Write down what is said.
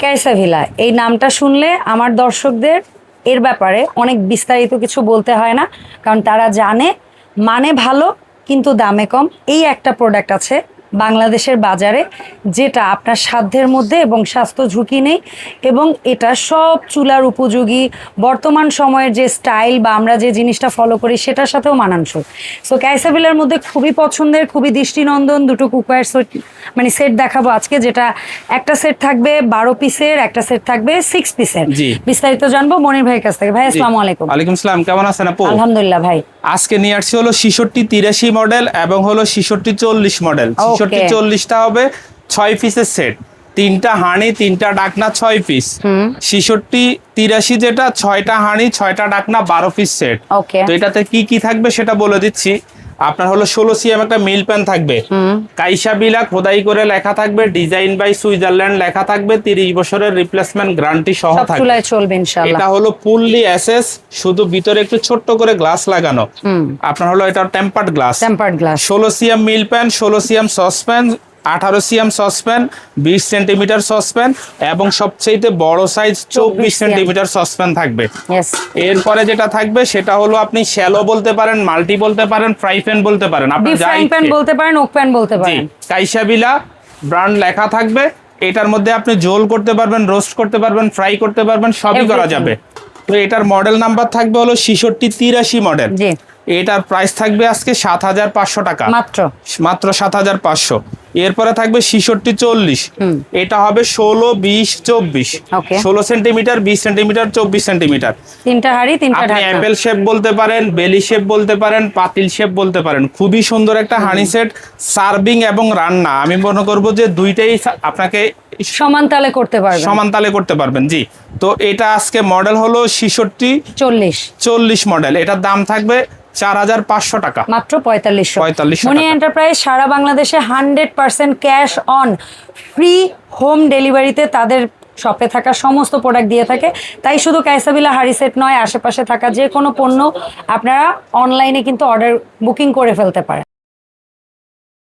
ক্যারসাভিলা এই নামটা শুনলে আমার দর্শকদের এর ব্যাপারে অনেক বিস্তারিত কিছু বলতে হয় না, কারণ তারা জানে মানে ভালো, কিন্তু দামে কম, এই একটা প্রোডাক্ট আছে। বাংলাদেশের বাজারে যেটা আপনার সাধ্যের মধ্যে এবং স্বাস্থ্য ঝুঁকি নেই এবং এটা সব চুলার উপযোগী। বর্তমান সময়ের যে স্টাইল বা আমরা যে জিনিসটা ফলো করি সেটার সাথেও মানানসই। সো ক্যাসাবিলার মধ্যে খুবই পছন্দের খুবই দৃষ্টিনন্দন দুটো কুকওয়্যার সেট মানে সেট দেখাবো আজকে যেটা একটা সেট থাকবে বারো পিসের একটা সেট থাকবে সিক্স পিসের বিস্তারিত জানব মনির ভাইয়ের কাছ থেকে। ভাই আসসালামু আলাইকুম। সালাম কেমন আছেন আপু? আলহামদুলিল্লাহ ভাই। আজকে নিয়ে আসছি হলো ছিষট্টি তিরাশি মডেল এবং হলো ছিষট্টি চল্লিশ মডেল ছিষট্টি চল্লিশটা হবে ছয় পিসের সেট তিনটা হাঁড়ি তিনটা ডাকনা ছয় পিস ছিষট্টি তিরাশি যেটা ছয়টা হাঁড়ি ছয়টা ডাকনা বারো পিস সেট তো এটাতে কি কি থাকবে সেটা বলে দিচ্ছি। আপনার হলো ষোলো সিএম একটা মিল প্যান থাকবে। কাইসা বিলা খোদাই করে লেখা থাকবে ডিজাইন বাই সুইজারল্যান্ড লেখা থাকবে তিরিশ বছরের রিপ্লেসমেন্ট গ্রান্টি সহ থাকবে। এটা হলো ফুললি অ্যাসেস শুধু ভিতরে একটু ছোট্ট করে গ্লাস লাগানো। আপনার হলো এটা টেম্পার্ড গ্লাস টেম্পার্ড গ্লাস ষোলো সিএম মিল প্যান ষোলো সিএম সসপ্যান আঠারো সিএম সসপ্যান বিশ সেন্টিমিটার সসপ্যান এবং সবচেয়ে বড় সাইজ চব্বিশ সেন্টিমিটার সসপ্যান থাকবে। এরপরে যেটা থাকবে সেটা হলো আপনি শ্যালো বলতে পারেন মাল্টি বলতে পারেন ফ্রাই প্যান বলতে পারেন প্যান বলতে পারেন ওক প্যান বলতে পারেন। কাইসাবিলা ব্র্যান্ড লেখা থাকবে এটার মধ্যে আপনি জোল করতে পারবেন রোস্ট করতে পারবেন ফ্রাই করতে পারবেন সবই করা যাবে। তো এটার মডেল নাম্বার থাকবে হলো ছিষট্টি তিরাশি মডেল এটার প্রাইস থাকবে আজকে সাত হাজার পাঁচশো টাকা। মাত্র। মাত্র সাত হাজার পাঁচশো। এরপরে থাকবে ছিষট্টি চল্লিশ। এটা হবে ষোলো বিশ চব্বিশ। ষোলো সেন্টিমিটার বিশ সেন্টিমিটার চব্বিশ সেন্টিমিটার। তিনটা হাড়ি তিনটা আপনি অ্যাপেল শেপ বলতে পারেন বেলি শেপ বলতে পারেন পাতিল শেপ বলতে পারেন। খুবই সুন্দর একটা হানি সেট সার্ভিং এবং রান্না। আমি মনে করব যে দুইটাই আপনাকে সমান তালে করতে পারবেন। সমান তালে করতে পারবেন জি। তো এটা আজকে মডেল হলো ছিষট্টি চল্লিশ। চল্লিশ মডেল এটার দাম থাকবে চার হাজার পাঁচশো টাকা। মাত্র পঁয়তাল্লিশশো। 4500 মনি এন্টারপ্রাইজ সারা বাংলাদেশে hundred percent cash on free home ডেলিভারিতে তাদের শপে থাকা সমস্ত প্রোডাক্ট দিয়ে থাকে। তাই শুধু ক্যাসাবিলা হারিসেট নয় আশেপাশে থাকা যে কোনো পণ্য আপনারা অনলাইনে কিন্তু অর্ডার বুকিং করে ফেলতে পারেন।